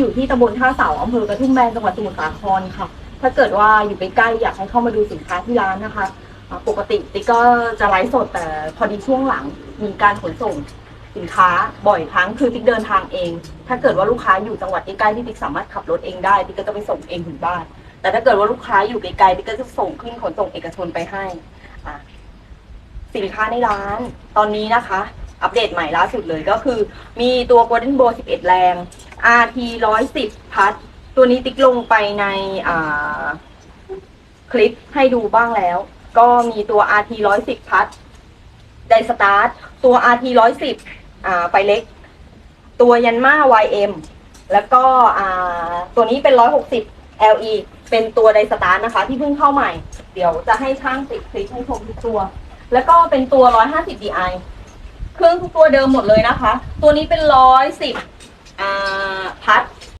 อยู่ที่ตำบลท่าเสาอำเภอกระทุ่มแบนจังหวัดสมุทรสาครค่ะ ถ้าเกิดว่าอยู่ใกล้ๆอยากให้เข้ามาดูสินค้าที่ร้านนะคะอ่าปกติติ๊กก็จะไลฟ์สดแต่พอดีช่วงหลังมีการขนส่งสินค้าบ่อยครั้งคือติ๊กเดินทางเอง ถ้าเกิดว่าลูกค้าอยู่จังหวัดใกล้ๆที่ติ๊กสามารถขับรถเองได้ติ๊กก็จะไปส่งเองถึงบ้าน แต่ถ้าเกิดว่าลูกค้าอยู่ไกลๆติ๊กก็จะส่งขึ้นขนส่งเอกชนไปให้อะสินค้าในร้านตอนนี้นะคะ อัปเดตใหม่ล่าสุดเลยก็คือ มีตัว Golden Bow 11 แรง RT 110พัด ตัวนี้ติ๊กลงไปในอ่าคลิปให้ดูบ้างแล้ว ก็มีตัว RT 110พัดไดสตาร์ทตัว RT 110อ่าไฟเล็ก ตัวยันมา YM แล้วก็อ่าตัวนี้เป็น160 LE เป็นตัวไดสตาร์ทนะคะ ที่เพิ่งเข้าใหม่ เดี๋ยวจะให้ช่างติดคลิปให้ชมทุกตัว แล้วก็เป็นตัว 150 DI เครื่องทุกตัวเดิมหมดเลยนะคะ ตัวนี้เป็น 110 อ่าพัด